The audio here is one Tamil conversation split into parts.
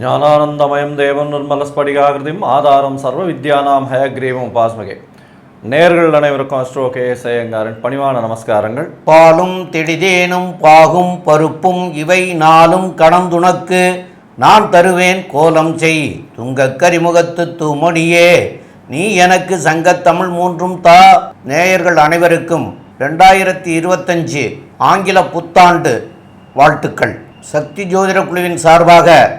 ஞானானந்தமயம் தேவம் நிர்மலஸ்படிகாகிருதிம் ஆதாரம் சர்வ வித்யானாம் ஹயக்ரீவம் உபாஸ்மகே. நேர்கள் அனைவருக்கும் அஸ்ட்ரோ கே எஸ் பணிவான நமஸ்காரங்கள். பாலும் திடிதேனும் பாகும் பருப்பும் இவை நாளும் கடந்துணக்கு. நான் தருவேன் கோலம் செய் துங்கக் கரிமுகத்து தூமொழியே. நீ எனக்கு சங்கத்தமிழ் மூன்றும் தா. நேயர்கள் அனைவருக்கும் ரெண்டாயிரத்தி இருபத்தஞ்சு ஆங்கில புத்தாண்டு வாழ்த்துக்கள். சக்தி ஜோதிட குழுவின் சார்பாக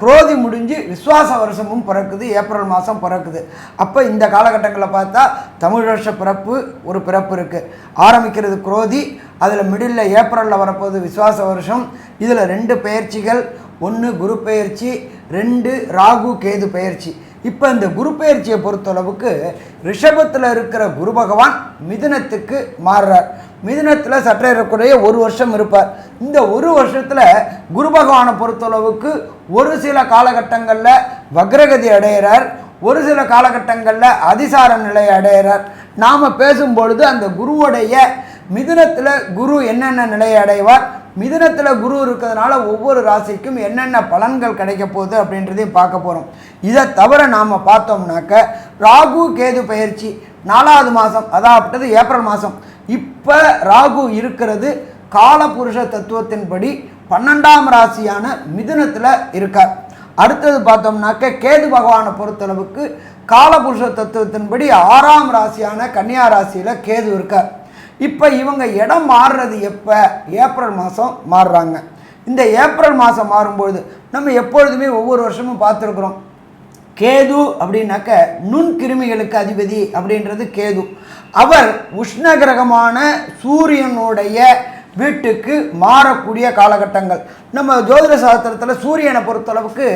குரோதி முடிஞ்சு விஸ்வாச வருஷமும் பிறக்குது ஏப்ரல் மாதம் பிறக்குது. அப்போ இந்த காலகட்டங்களில் பார்த்தா தமிழ் வருஷ பிறப்பு ஒரு பிறப்பு இருக்குது ஆரம்பிக்கிறது குரோதி அதில் மிடில் ஏப்ரலில் வரப்போகுது விஸ்வாச வருஷம். இதில் ரெண்டு பயிற்சிகள் ஒன்று குரு பயிற்சி ரெண்டு ராகு கேது பயிற்சி இப்போ இந்த குரு பெயர்ச்சியை பொறுத்தளவுக்கு ரிஷபத்தில் இருக்கிற குரு பகவான் மிதுனத்துக்கு மாறுறார். மிதுனத்தில் சற்றேறக்குறைய ஒரு வருஷம் இருப்பார். இந்த ஒரு வருஷத்தில் குரு பகவானை பொறுத்தளவுக்கு ஒரு சில காலகட்டங்களில் வக்ரகதி அடைகிறார். ஒரு சில காலகட்டங்களில் அதிசார நிலை அடைகிறார். நாம் பேசும்பொழுது அந்த குருவுடைய மிதுனத்தில் குரு என்னென்ன நிலையை அடைவார்? மிதுனத்தில் குரு இருக்கிறதுனால ஒவ்வொரு ராசிக்கும் என்னென்ன பலன்கள் கிடைக்க போகுது அப்படின்றதையும் பார்க்க போகிறோம் இதை தவிர நாம் பார்த்தோம்னாக்க ராகு கேது பயிற்சி நாலாவது மாதம் அதாவது ஏப்ரல் மாதம் இப்போ ராகு இருக்கிறது காலபுருஷ தத்துவத்தின்படி பன்னெண்டாம் ராசியான மிதுனத்தில் இருக்கார். அடுத்தது பார்த்தோம்னாக்க கேது பகவானை பொறுத்தளவுக்கு காலபுருஷ தத்துவத்தின்படி ஆறாம் ராசியான கன்னியா ராசியில் கேது இருக்கார். இப்போ இவங்க இடம் மாறுறது எப்போ? ஏப்ரல் மாதம் மாறுறாங்க. இந்த ஏப்ரல் மாதம் மாறும்பொழுது நம்ம எப்பொழுதுமே ஒவ்வொரு வருஷமும் பார்த்துருக்குறோம். கேது அப்படின்னாக்க நுண்கிருமிகளுக்கு அதிபதி அப்படின்றது கேது. அவர் உஷ்ண கிரகமான சூரியனுடைய வீட்டுக்கு மாறக்கூடிய காலகட்டங்கள். நம்ம ஜோதிட சாஸ்திரத்தில் சூரியனை பொறுத்தளவுக்கு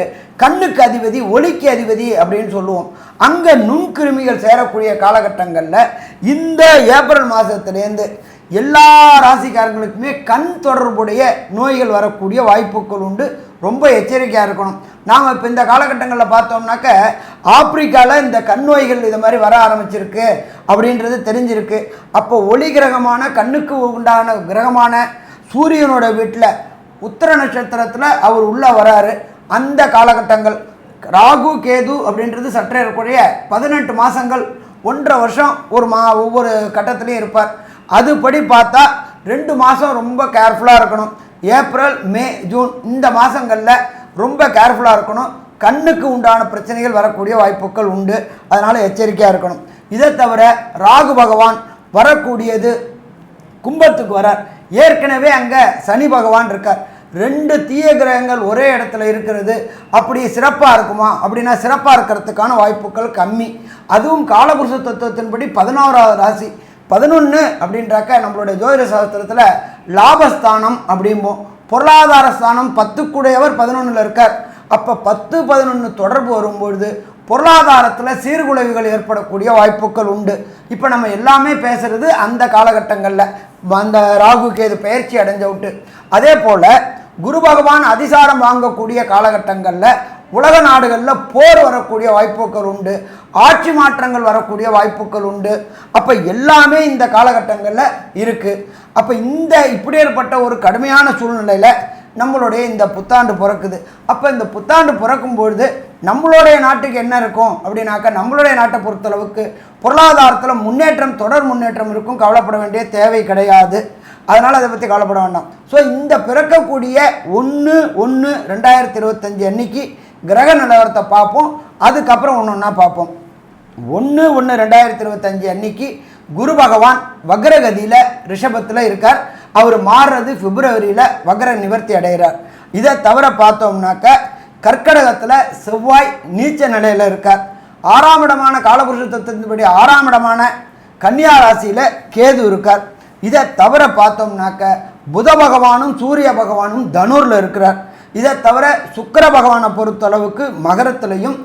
கண்ணுக்கு அதிபதி ஒளிக்கு அதிபதி அப்படின்னு சொல்லுவோம். அங்கே நுண்கிருமிகள் சேரக்கூடிய காலகட்டங்களில் இந்த ஏப்ரல் மாதத்துலேருந்து எல்லா ராசிக்காரங்களுக்குமே கண் தொடர்புடைய நோய்கள் வரக்கூடிய வாய்ப்புகள் உண்டு. ரொம்ப எச்சரிக்கையாக இருக்கணும். நாம் இப்போ இந்த காலகட்டங்களில் பார்த்தோம்னாக்க ஆப்பிரிக்காவில் இந்த கண் நோய்கள் இது மாதிரி வர ஆரம்பிச்சிருக்கு அப்படின்றது தெரிஞ்சிருக்கு. அப்போ ஒளி கிரகமான கண்ணுக்கு உண்டான கிரகமான சூரியனோட வீட்டில் உத்தர நட்சத்திரத்தில் அவர் உள்ளே வராரு. அந்த காலகட்டங்கள் ராகு கேது அப்படின்றது சற்றே இருக்கக்கூடிய பதினெட்டு மாதங்கள் ஒன்றரை வருஷம் ஒரு மா ஒவ்வொரு கட்டத்துலேயும் இருப்பார். அதுபடி பார்த்தா ரெண்டு மாதம் ரொம்ப கேர்ஃபுல்லாக இருக்கணும். ஏப்ரல் மே ஜூன் இந்த மாதங்களில் ரொம்ப கேர்ஃபுல்லாக இருக்கணும். கண்ணுக்கு உண்டான பிரச்சனைகள் வரக்கூடிய வாய்ப்புகள் உண்டு. அதனால் எச்சரிக்கையாக இருக்கணும். இதை தவிர ராகு பகவான் வரக்கூடியது கும்பத்துக்கு வரார். ஏற்கனவே அங்கே சனி பகவான் இருக்கார். ரெண்டு தீய கிரகங்கள் ஒரே இடத்துல இருக்கிறது. அப்படி சிறப்பாக இருக்குமா? அப்படின்னா சிறப்பாக இருக்கிறதுக்கான வாய்ப்புகள் கம்மி. அதுவும் காலபுருஷ தத்துவத்தின்படி பதினோராவது ராசி. பதினொன்று அப்படின்றாக்க நம்மளுடைய ஜோதிட சாஸ்திரத்தில் லாபஸ்தானம் அப்படிம்போம் பொருளாதார ஸ்தானம் பத்துக்குடையவர் பதினொன்றில் இருக்கார். அப்போ பத்து பதினொன்று தொடர்பு வரும்பொழுது பொருளாதாரத்தில் சீர்குலைவுகள் ஏற்படக்கூடிய வாய்ப்புகள் உண்டு. இப்போ நம்ம எல்லாமே பேசுகிறது அந்த காலகட்டங்களில். அந்த ராகு கேது பயிற்சி அடைஞ்ச விட்டு அதே போல் குரு பகவான் அதிசாரம் வாங்கக்கூடிய காலகட்டங்களில் உலக நாடுகளில் போர் வரக்கூடிய வாய்ப்புகள் உண்டு ஆட்சி மாற்றங்கள் வரக்கூடிய வாய்ப்புகள் உண்டு. அப்போ எல்லாமே இந்த காலகட்டங்களில் இருக்குது அப்போ இந்த இப்படியேற்பட்ட ஒரு கடுமையான சூழ்நிலையில் நம்மளுடைய இந்த புத்தாண்டு பிறக்குது. அப்போ இந்த புத்தாண்டு பிறக்கும் பொழுது நம்மளுடைய நாட்டுக்கு என்ன இருக்கும் அப்படின்னாக்கா நம்மளுடைய நாட்டை பொறுத்தளவுக்கு பொருளாதாரத்தில் முன்னேற்றம் தொடர் முன்னேற்றம் இருக்கும் கவலைப்பட வேண்டிய தேவை கிடையாது. அதனால் அதை பற்றி கவலைப்பட வேண்டாம். ஸோ இந்த பிறக்கக்கூடிய ஒன்று ஒன்று ரெண்டாயிரத்தி இருபத்தஞ்சி அன்னைக்கு கிரக நிலவரத்தை பார்ப்போம். அதுக்கப்புறம் ஒன்று ஒன்றா பார்ப்போம். ஒன்று ஒன்று ரெண்டாயிரத்தி இருபத்தஞ்சு அன்னைக்கு குரு பகவான் வக்ரகதியில் ரிஷபத்தில் இருக்கார். அவர் மாறுறது பிப்ரவரியில் வக்ர நிவர்த்தி அடைகிறார். இதை தவிர பார்த்தோம்னாக்க கர்க்கடகத்தில் செவ்வாய் நீச்ச நிலையில் இருக்கார். ஆறாம் இடமான காலபுருஷ தத்துவத்தின்படி ஆறாம் இடமான கன்னியா ராசியில் கேது இருக்கார். இதை தவிர பார்த்தோம்னாக்க புத பகவானும் சூரிய பகவானும் தனூரில் இருக்கிறார். இதை தவிர சுக்கர பகவானை பொறுத்தளவுக்கு மகரத்திலையும்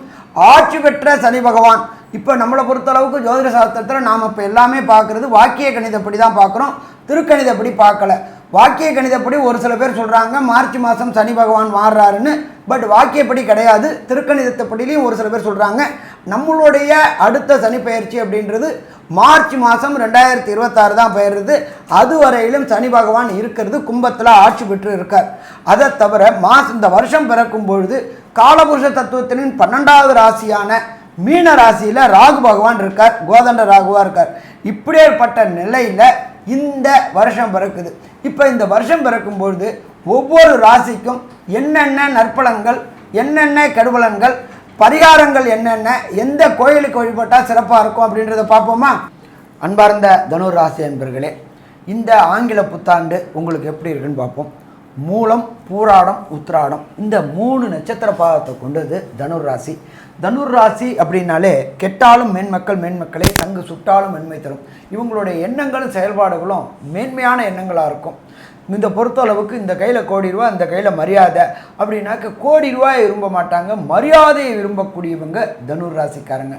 ஆட்சி பெற்ற சனி பகவான். இப்போ நம்மளை பொறுத்தளவுக்கு ஜோதிட சாஸ்திரத்தில் நாம் இப்போ எல்லாமே பார்க்குறது வாக்கிய கணிதப்படி தான் பார்க்குறோம். திருக்கணிதப்படி பார்க்கல. வாக்கிய கணிதப்படி ஒரு சில பேர் சொல்கிறாங்க மார்ச் மாதம் சனி பகவான் மாறுறாருன்னு. பட் வாக்கியப்படி கிடையாது. திருக்கணிதத்தைப்படிலையும் ஒரு சில பேர் சொல்கிறாங்க நம்மளுடைய அடுத்த சனி பயிற்சி அப்படின்றது மார்ச் மாதம் ரெண்டாயிரத்தி இருபத்தாறு தான் பெயருது அதுவரையிலும் சனி பகவான் இருக்கிறது கும்பத்தில் ஆட்சி பெற்று இருக்கார் அதை தவிர மாசம் இந்த வருஷம் பிறக்கும் பொழுது காலபுருஷ தத்துவத்தினின் பன்னெண்டாவது ராசியான மீன ராசியில் ராகு பகவான் இருக்கார். கோதண்ட ராகுவா இருக்கார். இப்படியேற்பட்ட நிலையில் இந்த வருஷம் பிறக்குது. இப்போ இந்த வருஷம் பிறக்கும் பொழுது ஒவ்வொரு ராசிக்கும் என்னென்ன நற்பலன்கள் என்னென்ன கெடுபலன்கள் பரிகாரங்கள் என்னென்ன எந்த கோயிலுக்கு வழிபட்டால் சிறப்பாக இருக்கும் அப்படின்றத பார்ப்போமா? அன்பார்ந்த தனுர் ராசி அன்பர்களே இந்த ஆங்கில புத்தாண்டு உங்களுக்கு எப்படி இருக்குன்னு பார்ப்போம். மூலம் பூராடம் உத்திராடம் இந்த மூணு நட்சத்திர பாதத்தை கொண்டது தனுர் ராசி தனுர் ராசி அப்படின்னாலே கெட்டாலும் மேன்மக்கள் மேன்மக்களே தங்கு சுட்டாலும் மென்மை தரும். இவங்களுடைய எண்ணங்களும் செயல்பாடுகளும் மேன்மையான எண்ணங்களாக இருக்கும். இந்த பொறுத்தளவுக்கு இந்த கையில் கோடி ரூபா இந்த கையில் மரியாதை. அப்படின்னாக்க கோடி ரூபாயை விரும்ப மாட்டாங்க. மரியாதையை விரும்பக்கூடியவங்க தனுர் ராசிக்காரங்க.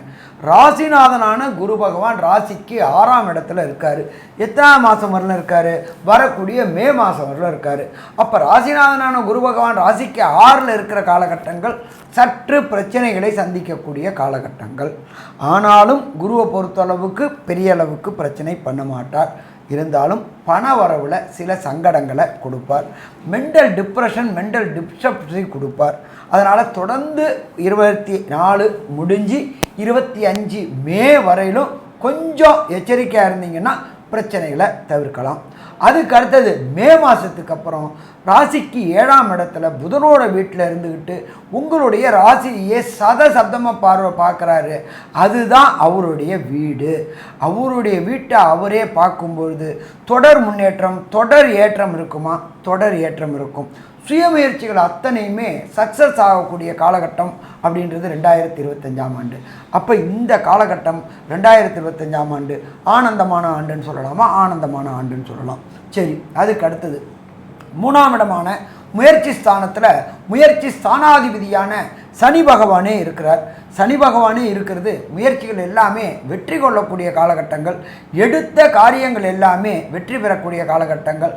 ராசிநாதனான குரு பகவான் ராசிக்கு ஆறாம் இடத்துல இருக்கார். எத்தனாம் மாதம் வரல இருக்கார்? வரக்கூடிய மே மாதம் வரல இருக்கார். அப்போ ராசிநாதனான குரு பகவான் ராசிக்கு ஆறில் இருக்கிற காலகட்டங்கள் சற்று பிரச்சனைகளை சந்திக்கக்கூடிய காலகட்டங்கள். ஆனாலும் குருவை பொறுத்தளவுக்கு பெரிய அளவுக்கு பிரச்சனை பண்ண மாட்டார். இருந்தாலும் பண வரவில் சில சங்கடங்களை கொடுப்பார். மென்டல் டிப்ரெஷன் மென்டல் டிஸ்டர்பன்ஸை கொடுப்பார். அதனால் தொடர்ந்து இருபத்தி நாலு முடிஞ்சு இருபத்தி அஞ்சு மே வரையிலும் கொஞ்சம் எச்சரிக்கையாக இருந்தீங்கன்னா பிரச்சனைகளை தவிர்க்கலாம். அதுக்கு அடுத்தது மே மாதத்துக்கு அப்புறம் ராசிக்கு ஏழாம் இடத்துல புதனோட வீட்டில் இருந்துக்கிட்டு உங்களுடைய ராசியே சத சப்தமாக பார்வை பார்க்குறாரு. அதுதான் அவருடைய வீடு. அவருடைய வீட்டை அவரே பார்க்கும்பொழுது தொடர் முன்னேற்றம் தொடர் ஏற்றம் இருக்குமா? தொடர் ஏற்றம் இருக்கும். சுயமுயற்சிகள் அத்தனையுமே சக்ஸஸ் ஆகக்கூடிய காலகட்டம் அப்படின்றது ரெண்டாயிரத்தி இருபத்தஞ்சாம் ஆண்டு. அப்போ இந்த காலகட்டம் ரெண்டாயிரத்தி இருபத்தஞ்சாம் ஆண்டு ஆனந்தமான ஆண்டுன்னு சொல்லலாமா? ஆனந்தமான ஆண்டுன்னு சொல்லலாம். சரி அதுக்கு அடுத்தது. மூணாம் இடமான முயற்சி ஸ்தானத்தில் முயற்சி ஸ்தானாதிபதியான சனி பகவானே இருக்கிறார். சனி பகவானே இருக்கிறது முயற்சிகள் எல்லாமே வெற்றி கொள்ளக்கூடிய காலகட்டங்கள். எடுத்த காரியங்கள் எல்லாமே வெற்றி பெறக்கூடிய காலகட்டங்கள்.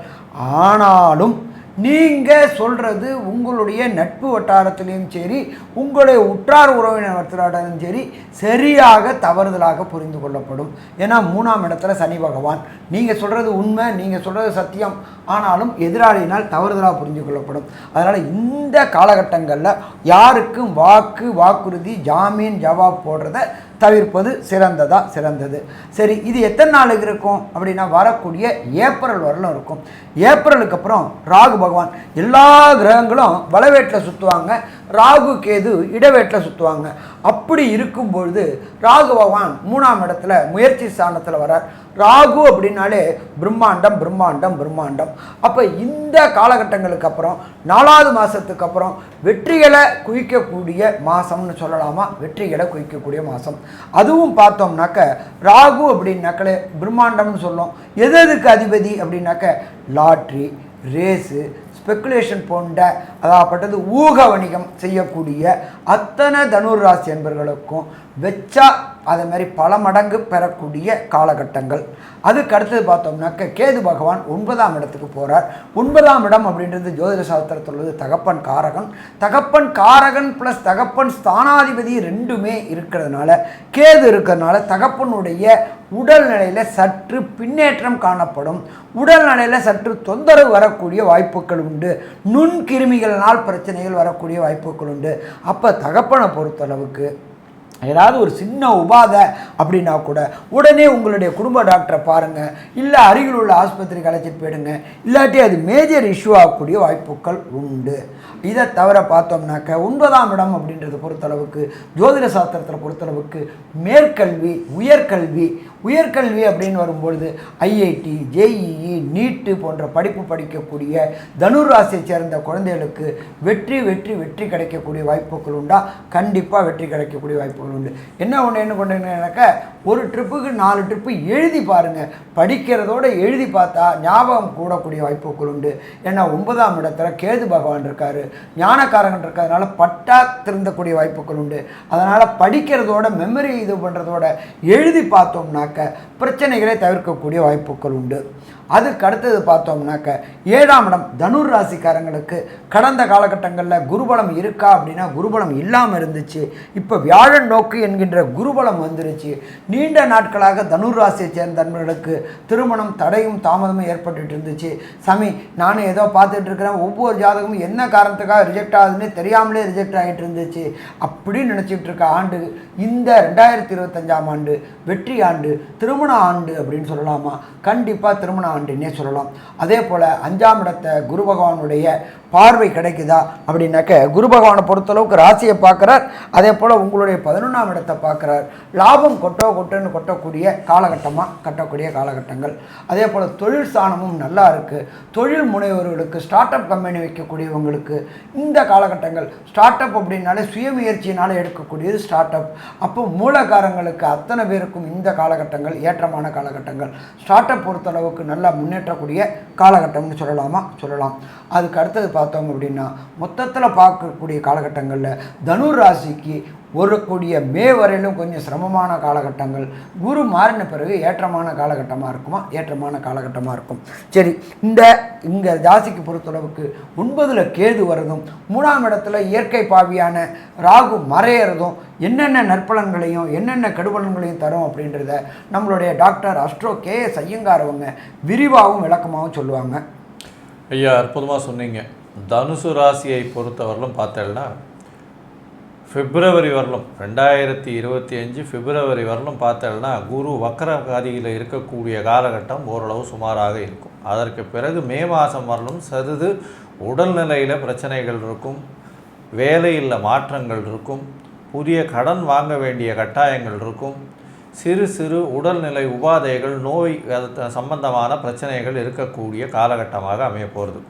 ஆனாலும் நீங்கள் சொல்கிறது உங்களுடைய நட்பு வட்டாரத்திலையும் சரி உங்களுடைய உற்றார் உறவினர் வட்டாரத்திலும் சரி சரியாக தவறுதலாக புரிந்து கொள்ளப்படும். ஏன்னா மூணாம் இடத்துல சனி பகவான். நீங்கள் சொல்கிறது உண்மை நீங்கள் சொல்கிறது சத்தியம். ஆனாலும் எதிராளியினால் தவறுதலாக புரிந்து கொள்ளப்படும். அதனால் இந்த காலகட்டங்களில் யாருக்கும் வாக்கு வாக்குறுதி ஜாமீன் ஜவாப் போடுறத தவிர்ப்பது சிறந்ததா சிறந்தது. சரி இது எத்தனை நாளுக்கு இருக்கும்? அப்படின்னா வரக்கூடிய ஏப்ரல் வரலும் இருக்கும். ஏப்ரலுக்கு அப்புறம் ராகு பகவான் எல்லா கிரகங்களும் வளவேட்டில் சுற்றுவாங்க ராகு கேது இடவேட்டில் சுற்றுவாங்க அப்படி இருக்கும் பொழுது ராகு பகவான் மூணாம் இடத்துல முயற்சி ஸ்தானத்தில் வரார் ராகு அப்படின்னாலே பிரம்மாண்டம் பிரம்மாண்டம் பிரம்மாண்டம். அப்போ இந்த காலகட்டங்களுக்கு அப்புறம் நாலாவது மாதத்துக்கு அப்புறம் வெற்றிகளை குவிக்கக்கூடிய மாதம்னு சொல்லலாமா? வெற்றிகளை குவிக்கக்கூடிய மாதம் அதுவும் பார்த்தோம்னாக்க ராகு அப்படின்னாக்களே பிரம்மாண்டம்னு சொல்லும் எது எதுக்கு அதிபதி அப்படின்னாக்க லாட்ரி ரேஸு ஸ்பெக்குலேஷன் போன்ற அதாகப்பட்டது ஊக வணிகம் செய்யக்கூடிய அத்தனை தனுர் ராசி என்பர்களுக்கும் வெச்சா அதே மாதிரி பல மடங்கு பெறக்கூடிய காலகட்டங்கள். அதுக்கு அடுத்தது பார்த்தோம்னாக்க கேது பகவான் ஒன்பதாம் இடத்துக்கு போகிறார் ஒன்பதாம் இடம் அப்படின்றது ஜோதிட சாஸ்திரத்தில் உள்ளது. தகப்பன் காரகன். தகப்பன் காரகன் ப்ளஸ் தகப்பன் ஸ்தானாதிபதி ரெண்டுமே இருக்கிறதுனால கேது இருக்கிறதுனால தகப்பனுடைய உடல்நிலையில் சற்று பின்னேற்றம் காணப்படும். உடல்நிலையில் சற்று தொந்தரவு வரக்கூடிய வாய்ப்புகள் உண்டு. உண்டு நுண்கிருமிகளினால் பிரச்சனைகள் வரக்கூடிய வாய்ப்புகள் உண்டு. அப்போ தகப்பனை பொறுத்தளவுக்கு ஏதாவது ஒரு சின்ன உபாதை அப்படின்னா கூட உடனே உங்களுடைய குடும்ப டாக்டரை பாருங்கள் இல்லை அருகில் உள்ள ஆஸ்பத்திரிக்கு அழைச்சிட்டு போயிடுங்க. இல்லாட்டி அது மேஜர் இஷ்யூ ஆகக்கூடிய வாய்ப்புகள் உண்டு. இதை தவிர பார்த்தோம்னாக்க ஒன்பதாம் இடம் அப்படின்றத பொறுத்தளவுக்கு ஜோதிட சாஸ்திரத்தில் பொறுத்தளவுக்கு மேற்கல்வி உயர்கல்வி உயர்கல்வி அப்படின்னு வரும்பொழுது ஐஐடி ஜேஇஇ நீட்டு போன்ற படிப்பு படிக்கக்கூடிய தனுராசியை சேர்ந்த குழந்தைகளுக்கு வெற்றி வெற்றி வெற்றி கிடைக்கக்கூடிய வாய்ப்புகள் உண்டா? கண்டிப்பாக வெற்றி கிடைக்கக்கூடிய வாய்ப்புகள் உண்டு. என்ன ஒன்று என்ன கொண்டீங்கன்னாக்க ஒரு ட்ரிப்புக்கு நாலு ட்ரிப்பு எழுதி பாருங்கள் படிக்கிறதோட எழுதி பார்த்தா ஞாபகம் கூடக்கூடிய வாய்ப்புகள் உண்டு. ஏன்னா ஒன்பதாம் இடத்துல கேது பகவான் இருக்கார். ஞானக்காரகன் இருக்கிறதுனால பட்டா திருந்தக்கூடிய வாய்ப்புகள் உண்டு. அதனால் படிக்கிறதோட மெமரி இது பண்ணுறதோட எழுதி பார்த்தோம்னாக்க பிரச்சனைகளை தவிர்க்கக்கூடிய வாய்ப்புகள் உண்டு. அதுக்கு அடுத்தது பார்த்தோம்னாக்க ஏழாம் இடம் தனுர் ராசிக்காரங்களுக்கு கடந்த காலகட்டங்களில் குருபலம் இருக்கா அப்படின்னா குருபலம் இல்லாமல் இருந்துச்சு. இப்போ வியாழன் நோக்கு என்கின்ற குருபலம் வந்துருச்சு. நீண்ட நாட்களாக தனுர் ராசியை சேர்ந்த நண்பர்களுக்கு திருமணம் தடையும் தாமதமும் ஏற்பட்டுட்டு இருந்துச்சு. சாமி நானும் ஏதோ பார்த்துட்டு இருக்கிறேன். ஒவ்வொரு ஜாதகமும் என்ன காரணத்துக்காக ரிஜெக்ட் ஆகுதுன்னு தெரியாமலே ரிஜெக்ட் ஆகிட்டு இருந்துச்சு. அப்படின்னு நினச்சிட்டு இருக்க ஆண்டு இந்த ரெண்டாயிரத்தி இருபத்தஞ்சாம் ஆண்டு வெற்றி ஆண்டு திருமண ஆண்டு அப்படின்னு சொல்லலாமா? கண்டிப்பாக திருமண அப்படின்னே சொல்லலாம். அதே போல் அஞ்சாம் இடத்தை குரு பகவானுடைய பார்வை கிடைக்குதா அப்படின்னாக்க குரு பகவானை பொறுத்தளவுக்கு ராசியை பார்க்குறார். அதே போல் உங்களுடைய பதினொன்றாம் இடத்தை பார்க்குறார். லாபம் கொட்டோ கொட்டோன்னு கொட்டக்கூடிய காலகட்டமாக கட்டக்கூடிய காலகட்டங்கள். அதே போல் தொழில் ஸ்தானமும் நல்லா இருக்குது தொழில் முனைவர்களுக்கு ஸ்டார்ட் அப் கம்பெனி வைக்கக்கூடியவங்களுக்கு இந்த காலகட்டங்கள் ஸ்டார்ட் அப் அப்படின்னாலே சுயமுயற்சியினால் எடுக்கக்கூடியது ஸ்டார்ட் அப் அப்போ மூலகாரங்களுக்கு அத்தனை பேருக்கும் இந்த காலகட்டங்கள் ஏற்றமான காலகட்டங்கள். ஸ்டார்ட் அப் பொறுத்தளவுக்கு நல்லா முன்னேற்றக்கூடிய காலகட்டம்னு சொல்லலாமா? சொல்லலாம். அதுக்கு அடுத்தது பார்த்தோம் அப்படின்னா மொத்தத்தில் பார்க்கக்கூடிய காலகட்டங்களில் தனுர் ராசிக்கு வரக்கூடிய மே வரையிலும் கொஞ்சம் சிரமமான காலகட்டங்கள். குரு மாறின பிறகு ஏற்றமான காலகட்டமாக இருக்குமா? ஏற்றமான காலகட்டமாக இருக்கும். சரி இந்த இங்கே ஜாசிக்கு பொறுத்தளவுக்கு ஒன்பதில் கேது வர்றதும் மூணாம் இடத்துல இயற்கை பாவியான ராகு மறையிறதும் என்னென்ன நற்பலன்களையும் என்னென்ன கெடுபலன்களையும் தரும் அப்படின்றத நம்மளுடைய doctor astro K S Iyengar அவங்க விரிவாகவும் விளக்கமாகவும் சொல்லுவாங்க. ஐயா அற்புதமாக சொன்னீங்க. தனுசு ராசியை பொறுத்தவரையிலும் பார்த்தேன்னா பிப்ரவரி வரலும் ரெண்டாயிரத்தி இருபத்தி அஞ்சு பிப்ரவரி வரலும் பார்த்தேன்னா குரு வக்கரகாதியில் இருக்கக்கூடிய காலகட்டம் ஓரளவு சுமாராக இருக்கும். அதற்கு பிறகு மே மாதம் வரலும் சருது உடல்நிலையில் பிரச்சனைகள் இருக்கும் வேலையில் மாற்றங்கள் இருக்கும் புதிய கடன் வாங்க வேண்டிய கட்டாயங்கள் இருக்கும் சிறு சிறு உடல்நிலை உபாதைகள் நோய் சம்பந்தமான பிரச்சனைகள் இருக்கக்கூடிய காலகட்டமாக அமைய போகிறது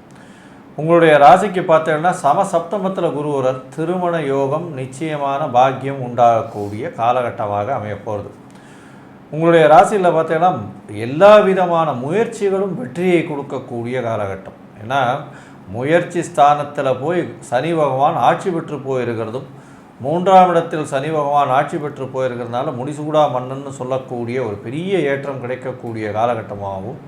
உங்களுடைய ராசிக்கு பார்த்தீங்கன்னா சமசப்தமத்தில் குருவரர் திருமண யோகம் நிச்சயமான பாக்கியம் உண்டாகக்கூடிய காலகட்டமாக அமைய போகிறது உங்களுடைய ராசியில் பார்த்தீங்கன்னா எல்லா விதமான முயற்சிகளும் வெற்றியை கொடுக்கக்கூடிய காலகட்டம். ஏன்னா முயற்சி ஸ்தானத்தில் போய் சனி பகவான் ஆட்சி பெற்று போயிருக்கிறதும் மூன்றாம் இடத்தில் சனி பகவான் ஆட்சி பெற்று போயிருக்கிறதுனால முடிசூடா மன்னன்னு சொல்லக்கூடிய ஒரு பெரிய ஏற்றம் கிடைக்கக்கூடிய காலகட்டமாகவும்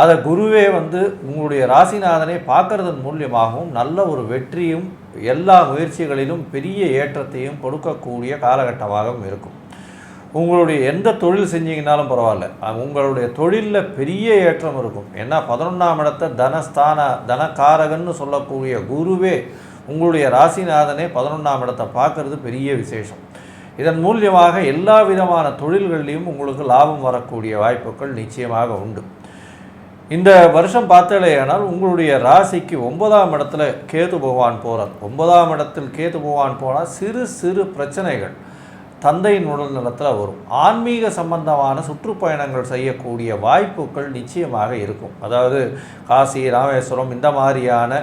அதை குருவே வந்து உங்களுடைய ராசிநாதனை பார்க்கறதன் மூலியமாகவும் நல்ல ஒரு வெற்றியும் எல்லா முயற்சிகளிலும் பெரிய ஏற்றத்தையும் கொடுக்கக்கூடிய காலகட்டமாகவும் இருக்கும். உங்களுடைய எந்த தொழில் செஞ்சீங்கனாலும் பரவாயில்ல. உங்களுடைய தொழிலில் பெரிய ஏற்றம் இருக்கும். ஏன்னா பதினொன்றாம் இடத்தை தனஸ்தான தனக்காரகன்னு சொல்லக்கூடிய குருவே உங்களுடைய ராசிநாதனே பதினொன்றாம் இடத்தை பார்க்கறது பெரிய விசேஷம். இதன் மூலியமாக எல்லா விதமான தொழில்கள்லையும் உங்களுக்கு லாபம் வரக்கூடிய வாய்ப்புகள் நிச்சயமாக உண்டு. இந்த வருஷம் பார்த்தாலேயானால் உங்களுடைய ராசிக்கு ஒன்பதாம் இடத்துல கேது பகவான் போகிறார் ஒன்பதாம் இடத்தில் கேது பகவான் போனால் சிறு சிறு பிரச்சனைகள் தந்தையின் உடல் நலத்தில் வரும். ஆன்மீக சம்பந்தமான சுற்றுப்பயணங்கள் செய்யக்கூடிய வாய்ப்புகள் நிச்சயமாக இருக்கும். அதாவது காசி ராமேஸ்வரம் இந்த மாதிரியான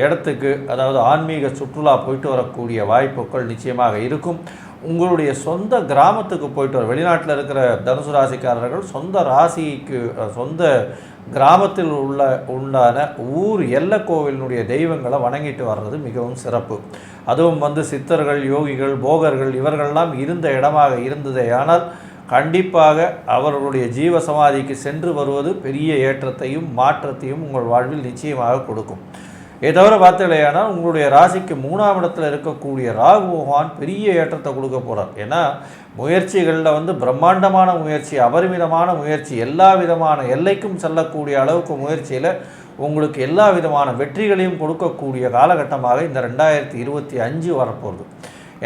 இடத்துக்கு அதாவது ஆன்மீக சுற்றுலா போயிட்டு வரக்கூடிய வாய்ப்புகள் நிச்சயமாக இருக்கும். உங்களுடைய சொந்த கிராமத்துக்கு போயிட்டு வர வெளிநாட்டில் இருக்கிற தனுசு ராசிக்காரர்கள் சொந்த ராசிக்கு சொந்த கிராமத்தில் உள்ள உண்டான ஊர் எல்லை கோவிலினுடைய தெய்வங்களை வணங்கிட்டு வர்றது மிகவும் சிறப்பு. அதுவும் வந்து சித்தர்கள் யோகிகள் போகர்கள் இவர்கள்லாம் இருந்த இடமாக இருந்ததே ஆனால் கண்டிப்பாக அவர்களுடைய ஜீவ சமாதிக்கு சென்று வருவது பெரிய ஏற்றத்தையும் மாற்றத்தையும் உங்கள் வாழ்வில் நிச்சயமாக கொடுக்கும். இதை தவிர பார்த்தீங்களேனால் உங்களுடைய ராசிக்கு மூணாம் இடத்துல இருக்கக்கூடிய ராகு பகவான் பெரிய ஏற்றத்தை கொடுக்க போகிறார் ஏன்னா முயற்சிகளில் வந்து பிரம்மாண்டமான முயற்சி அபரிமிதமான முயற்சி எல்லா விதமான எல்லைக்கும் செல்லக்கூடிய அளவுக்கு முயற்சியில் உங்களுக்கு எல்லா விதமான வெற்றிகளையும் கொடுக்கக்கூடிய காலகட்டமாக இந்த ரெண்டாயிரத்தி இருபத்தி அஞ்சு வரப்போகுது.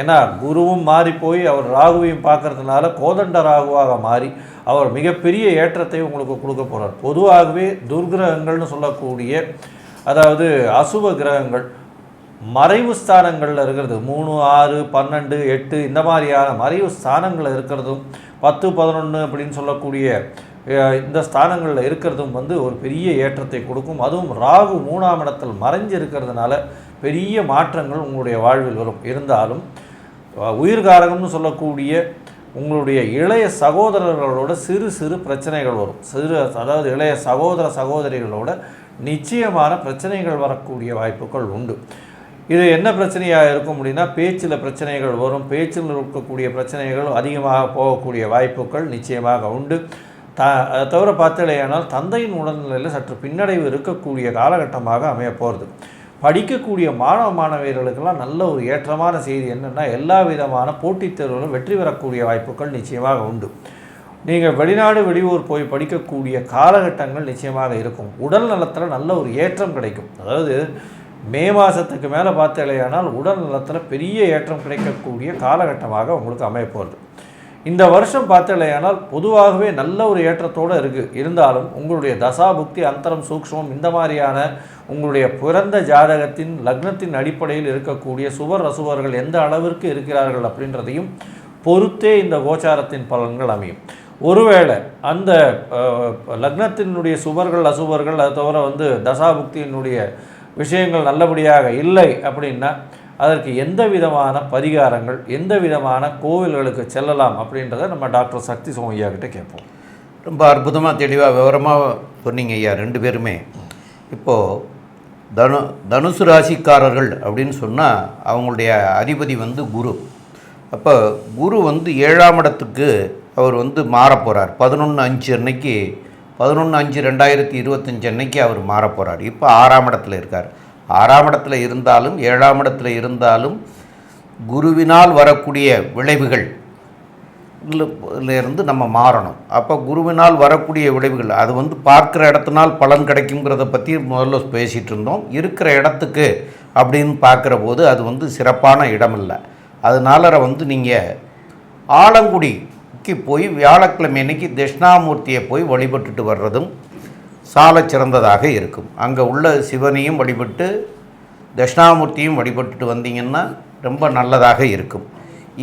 ஏன்னா குருவும் மாறி போய் அவர் ராகுவையும் பார்க்கறதுனால கோதண்ட ராகுவாக மாறி அவர் மிகப்பெரிய ஏற்றத்தை உங்களுக்கு கொடுக்க போகிறார் பொதுவாகவே துர்கிரகங்கள்னு சொல்லக்கூடிய அதாவது அசுப கிரகங்கள் மறைவு ஸ்தானங்களில் இருக்கிறது. மூணு ஆறு பன்னெண்டு எட்டு இந்த மாதிரியான மறைவு ஸ்தானங்களில் இருக்கிறதும் பத்து பதினொன்று அப்படின்னு சொல்லக்கூடிய இந்த ஸ்தானங்களில் இருக்கிறதும் வந்து ஒரு பெரிய ஏற்றத்தை கொடுக்கும். அதுவும் ராகு மூணாம் இடத்தில் மறைஞ்சு இருக்கிறதுனால பெரிய மாற்றங்கள் உங்களுடைய வாழ்வில் வரும். இருந்தாலும் உயிர்காரகம்னு சொல்லக்கூடிய உங்களுடைய இளைய சகோதரர்களோட சிறு சிறு பிரச்சனைகள் வரும். சிறு அதாவது இளைய சகோதர சகோதரிகளோட நிச்சயமான பிரச்சனைகள் வரக்கூடிய வாய்ப்புகள் உண்டு. இது என்ன பிரச்சனையாக இருக்கும் அப்படின்னா பேச்சில் பிரச்சனைகள் வரும். பேச்சில் இருக்கக்கூடிய பிரச்சனைகள் அதிகமாக போகக்கூடிய வாய்ப்புகள் நிச்சயமாக உண்டு. த அதை தவிர பார்த்தலையானால் தந்தையின் உடல்நிலையில் சற்று பின்னடைவு இருக்கக்கூடிய காலகட்டமாக அமைய போகிறது படிக்கக்கூடிய மாணவ மாணவியர்களுக்கெல்லாம் நல்ல ஒரு ஏற்றமான செய்தி என்னென்னா எல்லா விதமான போட்டித் தேர்வுகளும் வெற்றி பெறக்கூடிய வாய்ப்புகள் நிச்சயமாக உண்டு. நீங்கள் வெளிநாடு வெளியூர் போய் படிக்கக்கூடிய காலகட்டங்கள் நிச்சயமாக இருக்கும். உடல் நலத்தில் நல்ல ஒரு ஏற்றம் கிடைக்கும். அதாவது மே மாதத்துக்கு மேலே பார்த்தலையானால் உடல் நலத்தில் பெரிய ஏற்றம் கிடைக்கக்கூடிய காலகட்டமாக உங்களுக்கு அமையப் போகிறது இந்த வருஷம் பார்த்தலையானால் பொதுவாகவே நல்ல ஒரு ஏற்றத்தோடு இருக்குது இருந்தாலும் உங்களுடைய தசா புக்தி அந்தரம் சூக்ஷ்மம் இந்த மாதிரியான உங்களுடைய பிறந்த ஜாதகத்தின் லக்னத்தின் அடிப்படையில் இருக்கக்கூடிய சுவர் அசுவர்கள் எந்த அளவிற்கு இருக்கிறார்கள் அப்படின்றதையும் பொறுத்தே இந்த கோச்சாரத்தின் பலன்கள் அமையும். ஒருவேளை அந்த லக்னத்தினுடைய சுவர்கள் அசுவர்கள் அதை தவிர வந்து தசாபுக்தியினுடைய விஷயங்கள் நல்லபடியாக இல்லை அப்படின்னா அதற்கு எந்த விதமான பரிகாரங்கள் எந்த விதமான கோவில்களுக்கு செல்லலாம் அப்படின்றத நம்ம டாக்டர் சக்தி சோமையா கிட்ட கேட்போம். ரொம்ப அற்புதமாக தெளிவாக விவரமாக சொன்னீங்க ஐயா ரெண்டு பேருமே. இப்போது தனு தனுசு ராசிக்காரர்கள் அப்படின்னு சொன்னால் அவங்களுடைய அதிபதி வந்து குரு. அப்போ குரு வந்து ஏழாம் இடத்துக்கு அவர் வந்து மாறப் போகிறார் பதினொன்று அஞ்சு அன்னைக்கு பதினொன்று அஞ்சு ரெண்டாயிரத்தி இருபத்தஞ்சு அன்னைக்கு அவர் மாறப்போகிறார் இப்போ ஆறாம் இடத்துல இருக்கார். ஆறாம் இடத்துல இருந்தாலும் ஏழாம் இடத்துல இருந்தாலும் குருவினால் வரக்கூடிய விளைவுகள் இருந்து நம்ம மாறணும். அப்போ குருவினால் வரக்கூடிய விளைவுகள் அது வந்து பார்க்குற இடத்தினால் பலன் கிடைக்குங்கிறத பற்றி முதல்ல பேசிகிட்டு இருந்தோம் இருக்கிற இடத்துக்கு அப்படின்னு பார்க்குற போது அது வந்து சிறப்பான இடம் இல்லை அதனால வந்து நீங்கள் ஆலங்குடிக்கு போய் வியாழக்கிழமை அன்னைக்கு தட்சிணாமூர்த்தியை போய் வழிபட்டுட்டு வர்றதும் சாலச் சிறந்ததாக இருக்கும். அங்கே உள்ள சிவனையும் வழிபட்டு தட்சிணாமூர்த்தியும் வழிபட்டுட்டு வந்தீங்கன்னா ரொம்ப நல்லதாக இருக்கும்.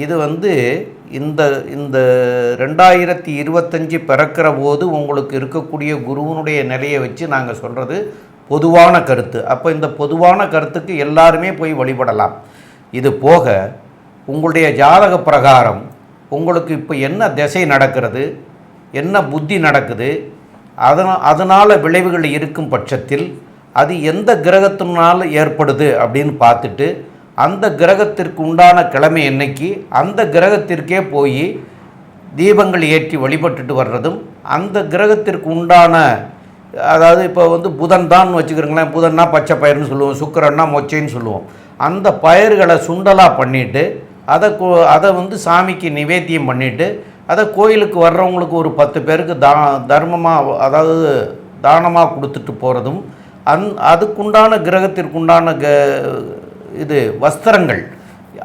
இது வந்து இந்த இந்த ரெண்டாயிரத்தி இருபத்தஞ்சி பிறக்கிற போது உங்களுக்கு இருக்கக்கூடிய குருவனுடைய நிலையை வச்சு நாங்கள் சொல்கிறது பொதுவான கருத்து. அப்போ இந்த பொதுவான கருத்துக்கு எல்லாருமே போய் வழிபடலாம். இது போக உங்களுடைய ஜாதக பிரகாரம் உங்களுக்கு இப்போ என்ன திசை நடக்கிறது என்ன புத்தி நடக்குது அதனால் அதனால் விளைவுகள் இருக்கும் பட்சத்தில் அது எந்த கிரகத்தினால் ஏற்படுது அப்படின்னு பார்த்துட்டு அந்த கிரகத்திற்கு உண்டான கிழமை என்னைக்கு அந்த கிரகத்திற்கே போய் தீபங்கள் ஏற்றி வழிபட்டுட்டு வர்றதும் அந்த கிரகத்திற்கு உண்டான அதாவது இப்போ வந்து புதன் தான் வச்சுக்கிறோங்களேன் புதன்னா பச்சை பயிர்னு சொல்லுவோம் சுக்கிரன்னா மொச்சைன்னு சொல்லுவோம். அந்த பயிர்களை சுண்டலாக பண்ணிவிட்டு அதை கோ அதை வந்து சாமிக்கு நிவேத்தியம் பண்ணிவிட்டு அதை கோயிலுக்கு வர்றவங்களுக்கு ஒரு பத்து பேருக்கு தா தர்மமாக அதாவது தானமாக கொடுத்துட்டு போகிறதும் அந் அதுக்குண்டான கிரகத்திற்குண்டான க இது வஸ்திரங்கள்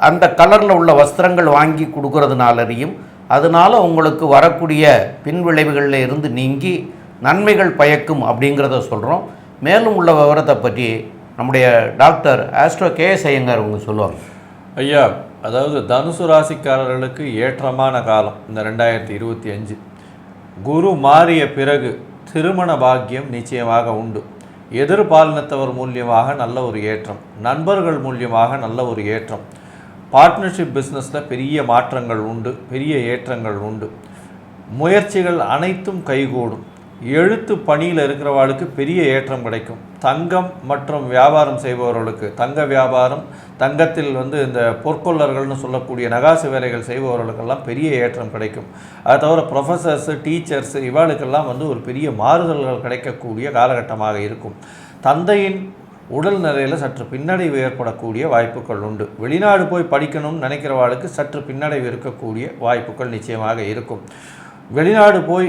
அந்த கலரில் உள்ள வஸ்திரங்கள் வாங்கி கொடுக்கறதுனாலறியும் அதனால் உங்களுக்கு வரக்கூடிய பின்விளைவுகளில் இருந்து நீங்கி நன்மைகள் பயக்கும் அப்படிங்கிறத சொல்கிறோம் மேலும் உள்ள விவரத்தை பற்றி நம்முடைய டாக்டர் ஆஸ்ட்ரோ கேஎஸ் ஐயங்கார் அவங்க சொல்லுவாங்க. ஐயா அதாவது தனுசு ராசிக்காரர்களுக்கு ஏற்றமான காலம் இந்த ரெண்டாயிரத்தி இருபத்தி அஞ்சு. குரு மாறிய பிறகு திருமண பாக்கியம் நிச்சயமாக உண்டு. எதிர்பாலினத்தவர் மூலியமாக நல்ல ஒரு ஏற்றம். நண்பர்கள் மூலியமாக நல்ல ஒரு ஏற்றம். பார்ட்னர்ஷிப் பிஸ்னஸில் பெரிய மாற்றங்கள் உண்டு பெரிய ஏற்றங்கள் உண்டு. முயற்சிகள் அனைத்தும் கைகூடும். எழுத்து பணியில் இருக்கிறவாளுக்கு பெரிய ஏற்றம் கிடைக்கும். தங்கம் மற்றும் வியாபாரம் செய்பவர்களுக்கு தங்க வியாபாரம் தங்கத்தில் வந்து இந்த பொற்கொள்ளர்கள்னு சொல்லக்கூடிய நகாசு வேலைகள் செய்பவர்களுக்கெல்லாம் பெரிய ஏற்றம் கிடைக்கும். அது தவிர ப்ரொஃபஸர்ஸு டீச்சர்ஸு இவாளுக்கெல்லாம் வந்து ஒரு பெரிய மாறுதல்கள் கிடைக்கக்கூடிய காலகட்டமாக இருக்கும். தந்தையின் உடல் நிலையில் சற்று பின்னடைவு ஏற்படக்கூடிய வாய்ப்புகள் உண்டு. வெளிநாடு போய் படிக்கணும்னு நினைக்கிறவாளுக்கு சற்று பின்னடைவு இருக்கக்கூடிய வாய்ப்புகள் நிச்சயமாக இருக்கும். வெளிநாடு போய்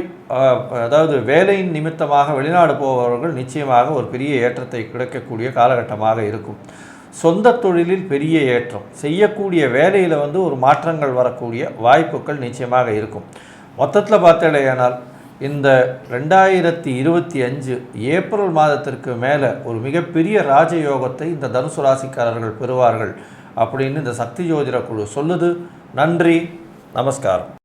அதாவது வேலையின் நிமித்தமாக வெளிநாடு போபவர்கள் நிச்சயமாக ஒரு பெரிய ஏற்றத்தை கிடைக்கக்கூடிய காலகட்டமாக இருக்கும். சொந்த தொழிலில் பெரிய ஏற்றம். செய்யக்கூடிய வேலையில் வந்து ஒரு மாற்றங்கள் வரக்கூடிய வாய்ப்புகள் நிச்சயமாக இருக்கும். மொத்தத்தில் பார்த்தேனால் இந்த ரெண்டாயிரத்தி இருபத்தி அஞ்சு ஏப்ரல் மாதத்திற்கு மேலே ஒரு மிகப்பெரிய ராஜயோகத்தை இந்த தனுசு ராசிக்காரர்கள் பெறுவார்கள் அப்படின்னு இந்த சக்தி ஜோதிட குழு சொல்லுது. நன்றி. நமஸ்காரம்.